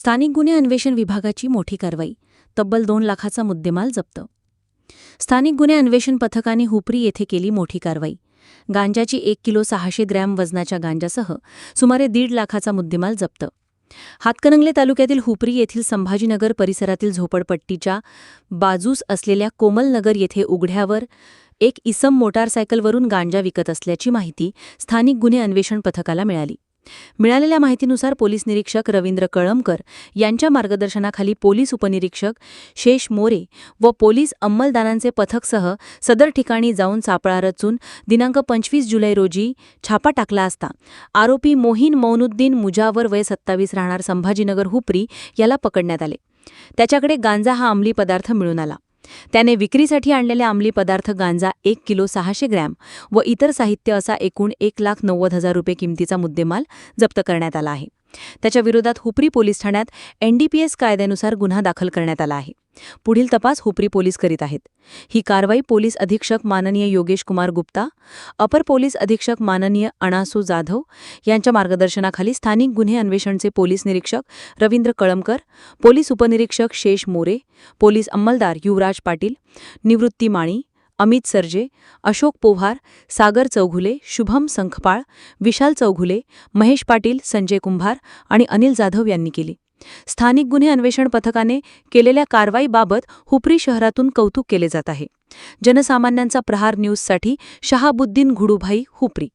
स्थानिक गुन्हे अन्वेषण विभागाची मोठी कारवाई. तब्बल दोन लाखाचा मुद्देमाल जप्त. स्थानिक गुन्हे अन्वेषण पथकाने हुपरी येथे केली मोठी कारवाई. गांजाची एक किलो सहाशे ग्रॅम वजनाच्या गांजासह सुमारे दीड लाखाचा मुद्देमाल जप्त. हातकणंगले तालुक्यातील हुपरी येथील संभाजीनगर परिसरातील झोपडपट्टीच्या बाजूस असलेल्या कोमलनगर येथे उघड्यावर एक इसम मोटारसायकलवरून गांजा विकत असल्याची माहिती स्थानिक गुन्हे अन्वेषण पथकाला मिळाली. मिळालेल्या माहितीनुसार पोलीस निरीक्षक रवींद्र कळमकर यांच्या मार्गदर्शनाखाली पोलीस उपनिरीक्षक शेष मोरे व पोलीस अंमलदारांचे पथकसह सदर ठिकाणी जाऊन सापळा रचून दिनांक पंचवीस जुलै रोजी छापा टाकला असता. आरोपी मोहीन मौनुद्दीन मुजावर वय सत्तावीस राहणार संभाजीनगर हुपरी याला पकडण्यात आले. त्याच्याकडे गांजा हा अंमली पदार्थ मिळून आला. त्याने विक्रीसाठी आणलेले अंमली पदार्थ गांजा एक किलो सहाशे ग्रॅम व इतर साहित्य असा एकूण एक लाख नव्वद हजार रुपये किमतीचा मुद्देमाल जप्त करण्यात आला आहे. त्याच्या विरोधात हुपरी पोलीस ठाण्यात एनडीपीएस कायद्यानुसार गुन्हा दाखल करण्यात आला आहे. पुढील तपास हुपरी पोलीस करीत आहेत. ही कारवाई पोलीस अधीक्षक माननीय योगेश कुमार गुप्ता अपर पोलीस अधीक्षक माननीय अणासू जाधव यांच्या मार्गदर्शनाखाली स्थानिक गुन्हे अन्वेषणचे पोलीस निरीक्षक रवींद्र कळमकर पोलीस उपनिरीक्षक शेष मोरे पोलीस अंमलदार युवराज पाटील निवृत्ती माळी अमित सर्जे अशोक पोव्हार सागर चौघुले शुभम संखपाळ विशाल चौघुले महेश पाटील संजय कुंभार आणि अनिल जाधव यांनी केली. स्थानिक गुन्हे अन्वेषण पथकाने केलेल्या कारवाईबाबत हुपरी शहरातून कौतुक केले जात आहे. जनसामान्यांचा प्रहार न्यूजसाठी शहाबुद्दीन घुडूभाई हुपरी.